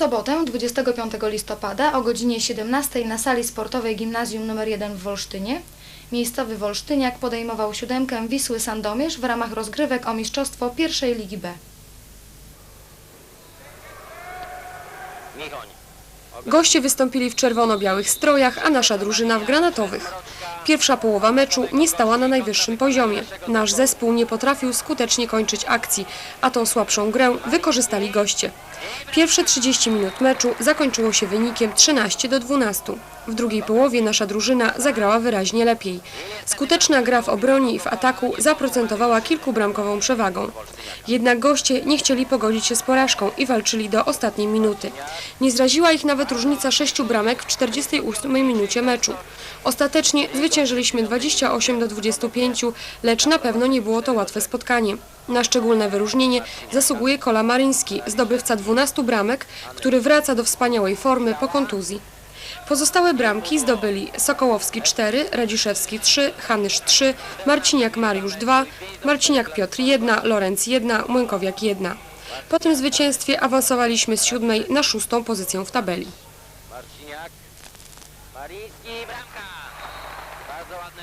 sobotę 25 listopada o godzinie 17 na sali sportowej Gimnazjum nr 1 w Wolsztynie miejscowy Wolsztyniak podejmował siódemkę Wisły Sandomierz w ramach rozgrywek o mistrzostwo pierwszej Ligi B. Goście wystąpili w czerwono-białych strojach, a nasza drużyna w granatowych. Pierwsza połowa meczu nie stała na najwyższym poziomie. Nasz zespół nie potrafił skutecznie kończyć akcji, a tą słabszą grę wykorzystali goście. Pierwsze 30 minut meczu zakończyło się wynikiem 13 do 12. W drugiej połowie nasza drużyna zagrała wyraźnie lepiej. Skuteczna gra w obronie i w ataku zaprocentowała kilkubramkową przewagą. Jednak goście nie chcieli pogodzić się z porażką i walczyli do ostatniej minuty. Nie zraziła ich nawet różnica sześciu bramek w 48 minucie meczu. Ostatecznie zwyciężyliśmy 28 do 25, lecz na pewno nie było to łatwe spotkanie. Na szczególne wyróżnienie zasługuje Kola Maryński, zdobywca 12 bramek, który wraca do wspaniałej formy po kontuzji. Pozostałe bramki zdobyli Sokołowski 4, Radziszewski 3, Hanysz 3, Marciniak Mariusz 2, Marciniak Piotr 1, Lorenz 1, Młynkowiak 1. Po tym zwycięstwie awansowaliśmy z siódmej na szóstą pozycję w tabeli. Marciniak. Mariński, bramka bardzo ładny